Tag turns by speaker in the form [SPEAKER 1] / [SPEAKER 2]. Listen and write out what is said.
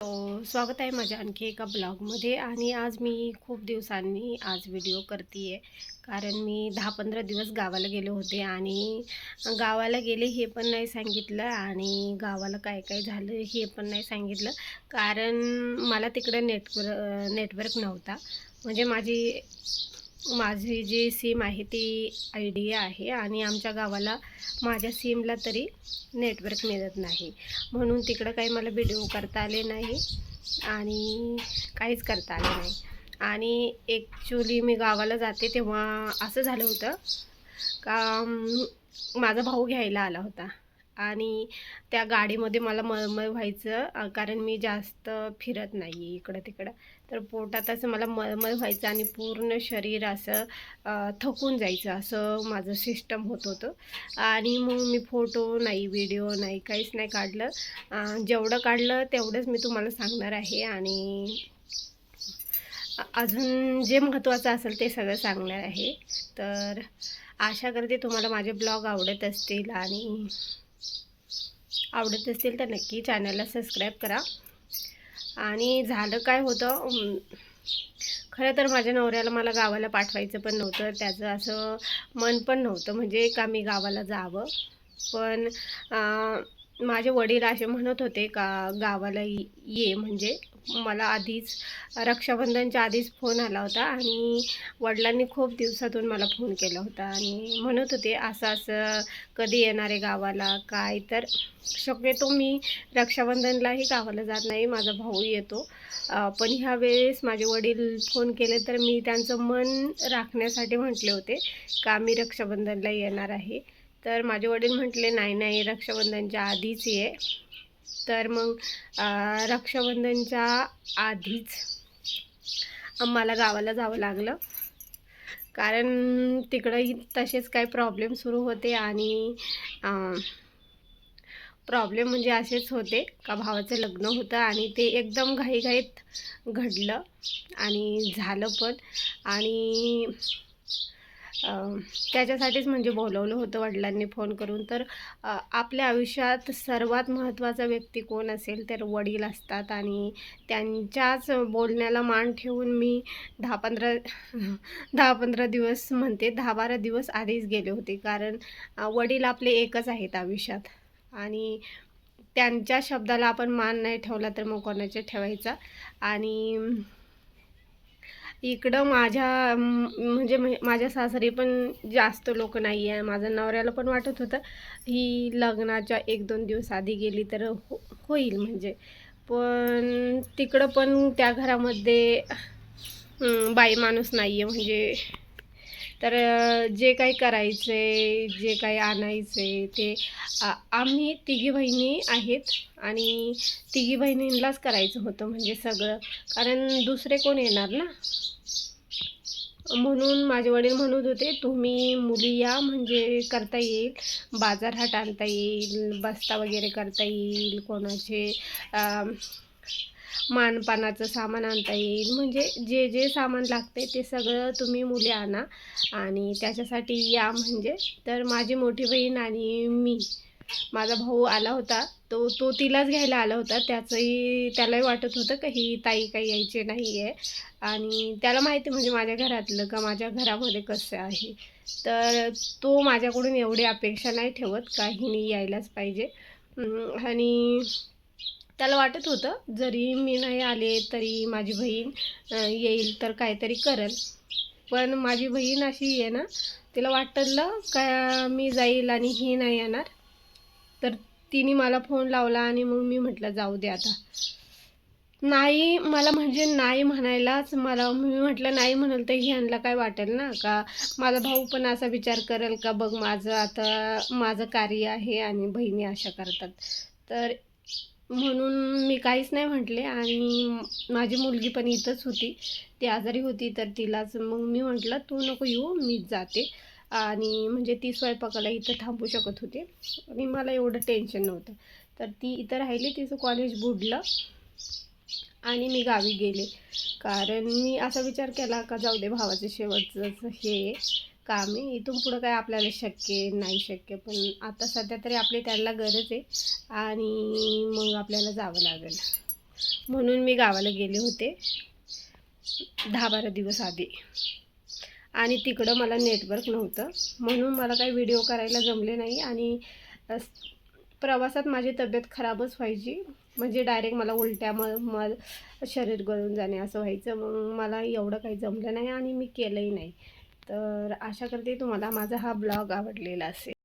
[SPEAKER 1] हो, स्वागत आहे माझ्या आणखी एका ब्लॉगमध्ये आणि आज मी खूप दिवसांनी आज व्हिडिओ करते आहे कारण मी दहा पंधरा दिवस गावाला गेले होते आणि गावाला गेले हे पण नाही सांगितलं आणि गावाला काय काय झालं हे पण नाही सांगितलं. कारण मला तिकडं नेटवर नेटवर्क नव्हता. म्हणजे माझी माझी जी सिम आहे ती आयडिया आहे आणि आमच्या गावाला माझ्या सिमला तरी नेटवर्क मिळत नाही. म्हणून तिकडं काही मला व्हिडिओ करता आले नाही आणि काहीच करता आले नाही. आणि ॲक्च्युली मी गावाला जाते तेव्हा असं झालं होतं का माझा भाऊ घ्यायला आला होता. आणि त्या गाडीमध्ये मला मळमळ व्हायचं कारण मी जास्त फिरत नाही इकडं तिकडं. तर पोटात असं मला मळमळ व्हायचं आणि पूर्ण शरीर असं थकून जायचं असं माझं सिस्टम होत होतं. आणि मग मी फोटो नाही व्हिडिओ नाही काहीच नाही काढलं. जेवढं काढलं तेवढंच मी तुम्हाला सांगणार आहे आणि अजून जे महत्त्वाचं असेल ते सगळं सांगणार आहे. तर आशा करते तुम्हाला माझे ब्लॉग आवडत असतील आणि आवडत असतील तर नक्की चॅनलला सबस्क्राईब करा. आणि झालं काय होतं खरं तर माझ्या नवऱ्याला मला गावाला पाठवायचं पण नव्हतं. त्याचं असं मन पण नव्हतं म्हणजे का मी गावाला जावं. पण माझे वडील असे म्हणत होते का गावाला ये म्हणजे. मला आधीच रक्षाबंधनच्या आधीच फोन आला होता आणि वडिलांनी खूप दिवसातून मला फोन केला होता आणि म्हणत होते असं असं कधी येणार आहे गावाला? काय? तर शक्यतो मी रक्षाबंधनलाही गावाला जात नाही माझा भाऊ येतो. पण ह्या वेळेस माझे वडील फोन केले तर मी त्यांचं मन राखण्यासाठी म्हटले होते का मी रक्षाबंधनला येणार आहे. तर माझे वडील म्हटले नाही नाही रक्षाबंधनच्या आधीच ये. तर मग रक्षाबंधनच्या आधीच मला गावाला जावं लागलं. कारण तिकडंही तसेच काही प्रॉब्लेम सुरू होते आणि प्रॉब्लेम म्हणजे असेच होते का भावाचं लग्न होतं आणि ते एकदम घाईघाईत घडलं आणि झालं पण. आणि त्याच्यासाठीच म्हणजे बोलवलं होतं वडिलांनी फोन करून. तर आपल्या आयुष्यात सर्वात महत्त्वाचा व्यक्ती कोण असेल तर वडील असतात आणि त्यांच्याच बोलण्याला मान ठेवून मी दहा पंधरा दहा पंधरा दिवस म्हणते दहा बारा दिवस आधीच गेले होते. कारण वडील आपले एकच आहेत आयुष्यात आणि त्यांच्या शब्दाला आपण मान नाही ठेवला तर मग कोणाच्या ठेवायचा? आणि इकडं माझ्या म्हणजे माझ्या सासरी पण जास्त लोक नाही आहे माझ्या नवऱ्याला पण वाटत होतं ही लग्नाच्या एक दोन दिवस आधी गेली तर हो होईल म्हणजे. पण तिकडं पण त्या घरामध्ये बाई माणूस नाही आहे म्हणजे तर जे काही करायचं आहे जे काही आणायचे ते आ- आम्ही तिघी बहिणी आहेत आणि तिघी बहिणींनाच करायचं होतं म्हणजे सगळं. कारण दुसरे कोण येणार ना? म्हणून माझे वडील म्हणत होते तुम्ही मुली या म्हणजे करता येईल. बाजार हाट आणता येईल बस्ता वगैरे करता येईल कोणाचे मानपानाचं सामान आणता येईल. म्हणजे जे जे सामान लागते ते सगळं तुम्ही मुली आणा. आणि त्याच्यासाठी या म्हणजे तर माझी मोठी बहीण आणि मी माझा भाऊ आला होता. तो तो तिलाच घ्यायला आला होता. त्याचंही त्यालाही वाटत होतं का ही ताई काही यायचे नाही आहे आणि त्याला माहिती म्हणजे माझ्या घरातलं का माझ्या घरामध्ये कसं आहे. तर तो माझ्याकडून एवढी अपेक्षा नाही ठेवत. काही नाही यायलाच पाहिजे. आणि त्याला वाटत होतं जरी मी नाही आले तरी माझी बहीण येईल तर काहीतरी करेल. पण माझी बहीण अशी आहे ना तिला वाटलं का मी जाईल आणि ही नाही येणार. तर तिने मला फोन लावला आणि मग मी म्हटलं जाऊ दे आता. नाही मला म्हणजे नाही म्हणायलाच मला मी म्हटलं नाही म्हणाल तर ह्यांना काय वाटेल ना? का माझा भाऊ पण असा विचार करेल का? बघ माझं आता माझं कार्य आहे आणि बहिणी अशा करतात. तर म्हणून मी काहीच नाही म्हटले. आणि माझी मुलगी पण इथंच होती. ती आजारी होती तर तिलाच मग मी म्हटलं तू नको येऊ मीच जाते. आणि म्हणजे ती स्वयंपाकाला इथं थांबू शकत होती. आणि मला एवढं टेन्शन नव्हतं. तर ती इथं राहिली तिचं कॉलेज बुडलं. आणि मी गावी गेले. कारण मी असा विचार केला का जाऊ दे भावाचं शेवटचं हे. काम आहे इथून पुढं काय आपल्याला शक्य नाही शक्य पण आता सध्या तरी आपली त्याला गरज आहे आणि मग आपल्याला जावं लागेल. म्हणून मी गावाला गेले होते दहा बारा दिवस आधी. आणि तिकडं मला नेटवर्क नव्हतं. म्हणून मला काही व्हिडिओ करायला जमले नाही आणि प्रवासात माझी तब्येत खराबच व्हायची. म्हणजे डायरेक्ट मला उलट्या म म शरीर गळून जाणे असं व्हायचं. मग मला एवढं काही जमलं नाही आणि मी केलंही नाही. तर आशा करते तुम्हाला माझा हा ब्लॉग आवडलेला असेल.